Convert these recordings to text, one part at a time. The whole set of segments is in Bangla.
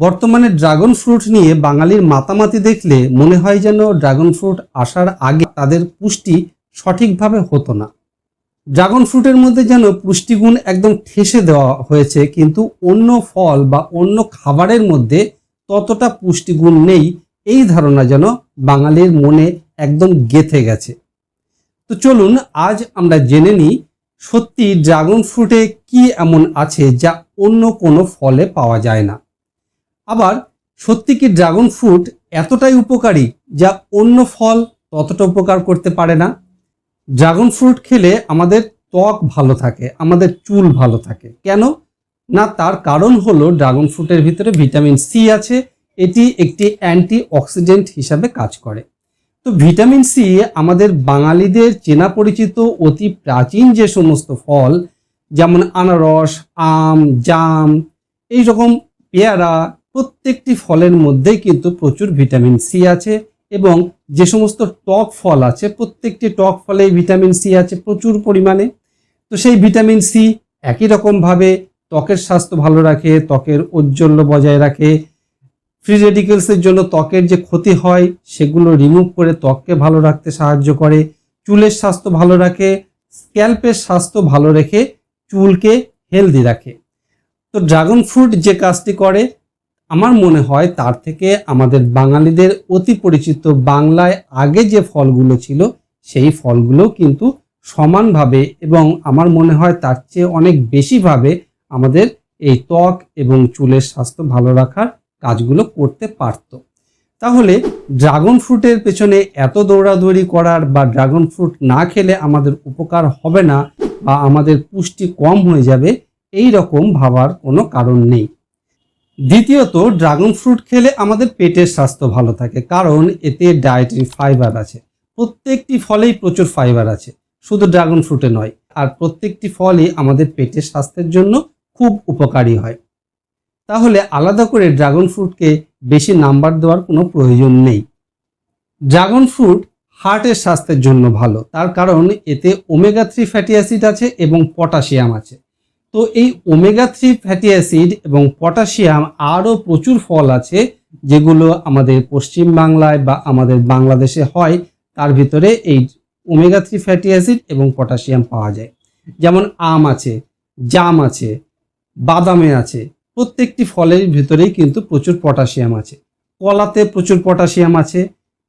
বর্তমানে ড্রাগন ফ্রুট নিয়ে বাঙালির মাতামাতি দেখলে মনে হয় যেন ড্রাগন ফ্রুট আসার আগে তাদের পুষ্টি সঠিকভাবে হতো না। ড্রাগন ফ্রুটের মধ্যে যেন পুষ্টিগুণ একদম ঠেসে দেওয়া হয়েছে, কিন্তু অন্য ফল বা অন্য খাবারের মধ্যে ততটা পুষ্টিগুণ নেই। এই ধারণা যেন বাঙালির মনে একদম গেথে গেছে। তো চলুন আজ আমরা জেনে নিই, সত্যি ড্রাগন ফ্রুটে কি এমন আছে যা অন্য কোনো ফলে পাওয়া যায় না। আবার সত্যি কি ড্রাগন ফ্রুট এতটাই উপকারী যা অন্য ফল ততটা উপকার করতে পারে না? ড্রাগন ফ্রুট খেলে আমাদের ত্বক ভালো থাকে, আমাদের চুল ভালো থাকে। কেন? না, তার কারণ হলো ড্রাগন ফ্রুটের ভিতরে ভিটামিন সি আছে, এটি একটি অ্যান্টি অক্সিডেন্ট হিসাবে কাজ করে। তো ভিটামিন সি আমাদের বাঙালিদের চেনা পরিচিত অতি প্রাচীন যে সমস্ত ফল, যেমন আনারস, আম, জাম এই রকম পেয়ারা প্রত্যেকটি ফলের মধ্যেই কিন্তু প্রচুর ভিটামিন সি আছে এবং যে সমস্ত টক ফল আছে, প্রত্যেকটি টক ফলে ভিটামিন সি আছে প্রচুর পরিমাণে। তো সেই ভিটামিন সি একই রকমভাবে ত্বকের স্বাস্থ্য ভালো রাখে, ত্বকের ঔজ্জ্বল্য বজায় রাখে। ফ্রি রেডিকেলসের জন্য ত্বকের যে ক্ষতি হয়, সেগুলো রিমুভ করে ত্বককে ভালো রাখতে সাহায্য করে। চুলের স্বাস্থ্য ভালো রাখে স্ক্যাল্পের স্বাস্থ্য ভালো রেখে চুলকে হেলদি রাখে। তো ড্রাগন ফ্রুট যে কাজটি করে আমার মনে হয় তার থেকে আমাদের বাঙালিদের অতি পরিচিত বাংলায় আগে যে ফলগুলো ছিল, সেই ফলগুলো কিন্তু সমানভাবে এবং আমার মনে হয় তার চেয়ে অনেক বেশিভাবে আমাদের এই ত্বক এবং চুলের স্বাস্থ্য ভালো রাখার কাজগুলো করতে পারত। তাহলে ড্রাগন ফ্রুটের পেছনে এত দৌড়াদৌড়ি করার বা ড্রাগন ফ্রুট না খেলে আমাদের উপকার হবে না বা আমাদের পুষ্টি কম হয়ে যাবে এই রকম ভাবার কোনো কারণ নেই। দ্বিতীয়ত, ড্রাগন ফ্রুট খেলে আমাদের পেটের স্বাস্থ্য ভালো থাকে, কারণ এতে ডায়েটারি ফাইবার আছে। প্রত্যেকটি ফলেই প্রচুর ফাইবার আছে, শুধু ড্রাগন ফ্রুটে নয়, আর প্রত্যেকটি ফলই আমাদের পেটের স্বাস্থ্যের জন্য খুব উপকারী হয়। তাহলে আলাদা করে ড্রাগন ফ্রুটকে বেশি নাম্বার দেওয়ার কোনো প্রয়োজন নেই। ড্রাগন ফ্রুট হার্টের স্বাস্থ্যের জন্য ভালো, তার কারণ এতে ওমেগা থ্রি ফ্যাটি অ্যাসিড আছে এবং পটাশিয়াম আছে। তো এই ওমেগা থ্রি ফ্যাটি অ্যাসিড এবং পটাশিয়াম আরও প্রচুর ফল আছে যেগুলো আমাদের পশ্চিম বাংলায় বা আমাদের বাংলাদেশে হয়, তার ভিতরে এই ওমেগা থ্রি ফ্যাটি অ্যাসিড এবং পটাশিয়াম পাওয়া যায় যেমন আম আছে, জাম আছে, বাদামে আছে, প্রত্যেকটি ফলের ভিতরেই কিন্তু প্রচুর পটাশিয়াম আছে কলাতে প্রচুর পটাশিয়াম আছে,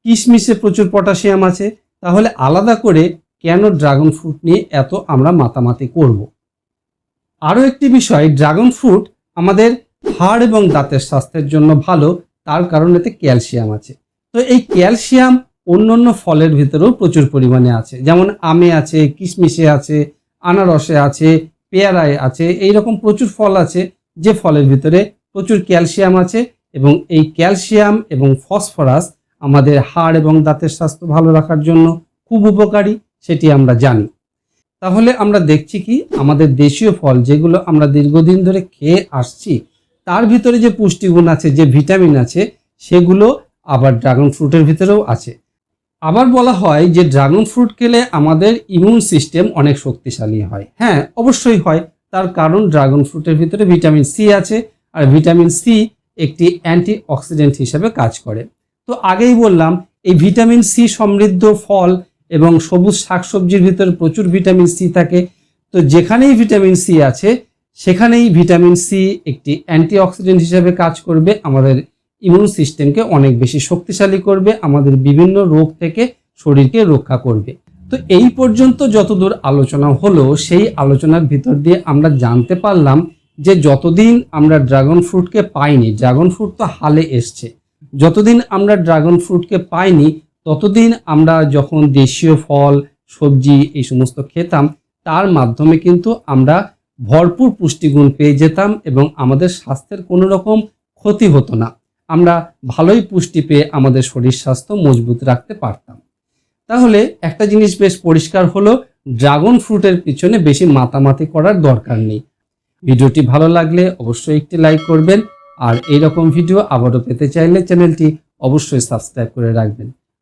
কিশমিশে প্রচুর পটাশিয়াম আছে, তাহলে আলাদা করে কেন ড্রাগন ফ্রুট নিয়ে এত আমরা মাতামাতি করব। আরও একটি বিষয় ড্রাগন ফ্রুট আমাদের হাড় এবং দাঁতের স্বাস্থ্যের জন্য ভালো, তার কারণ এতে ক্যালসিয়াম আছে। তো এই ক্যালসিয়াম অন্য অন্য ফলের ভিতরেও প্রচুর পরিমাণে আছে। যেমন আমে আছে, কিশমিশে আছে, আনারসে আছে, পেয়ারায় আছে এই রকম প্রচুর ফল আছে, যে ফলের ভিতরে প্রচুর ক্যালসিয়াম আছে এবং এই ক্যালসিয়াম এবং ফসফরাস আমাদের হাড় এবং দাঁতের স্বাস্থ্য ভালো রাখার জন্য খুব উপকারী, সেটি আমরা জানি। তাহলে আমরা দেখছি কি আমাদের দেশীয় ফল যেগুলো আমরা দীর্ঘদিন ধরে খেয়ে আসছি, তার ভিতরে যে পুষ্টিগুণ আছে, যে ভিটামিন আছে, সেগুলো আবার ড্রাগন ফ্রুটের ভিতরেও আছে। আবার বলা হয় যে ড্রাগন ফ্রুট খেলে আমাদের ইমিউন সিস্টেম অনেক শক্তিশালী হয়। হ্যাঁ অবশ্যই হয়। তার কারণ ড্রাগন ফ্রুটের ভিতরে ভিটামিন সি আছে আর ভিটামিন সি একটি অ্যান্টি অক্সিডেন্ট হিসেবে কাজ করে। তো আগেই বললাম, এই ভিটামিন সি সমৃদ্ধ ফল এবং সবুজ শাকসবজির ভিতরে প্রচুর ভিটামিন সি থাকে। তো যেখানেই ভিটামিন সি আছে, সেখানেই ভিটামিন সি একটি অ্যান্টি অক্সিডেন্ট হিসেবে কাজ করবে, আমাদের ইমিউন সিস্টেমকে অনেক বেশি শক্তিশালী করবে, আমাদের বিভিন্ন রোগ থেকে শরীরকে রক্ষা করবে। তো এই পর্যন্ত যতদূর আলোচনা হলো, সেই আলোচনার ভিতর দিয়ে আমরা জানতে পারলাম যে যতদিন আমরা ড্রাগন ফ্রুটকে পাইনি, ড্রাগন ফ্রুট তো হালে এসছে, যতদিন আমরা ড্রাগন ফ্রুটকে পাইনি ততদিন আমরা যখন দেশীয় ফল, সবজি এই সমস্ত খেতাম, তার মাধ্যমে কিন্তু আমরা ভরপুর পুষ্টিগুণ পেয়ে যেতাম এবং আমাদের স্বাস্থ্যের কোনো রকম ক্ষতি হতো না। আমরা ভালোই পুষ্টি পেয়ে আমাদের শরীর স্বাস্থ্য মজবুত রাখতে পারতাম। তাহলে একটা জিনিস বেশ পরিষ্কার হলো, ড্রাগন ফ্রুটের পিছনে বেশি মাতামাতি করার দরকার নেই। ভিডিওটি ভালো লাগলে অবশ্যই একটি লাইক করবেন, আর এই রকম ভিডিও আবারও পেতে চাইলে চ্যানেলটি অবশ্যই সাবস্ক্রাইব করে রাখবেন।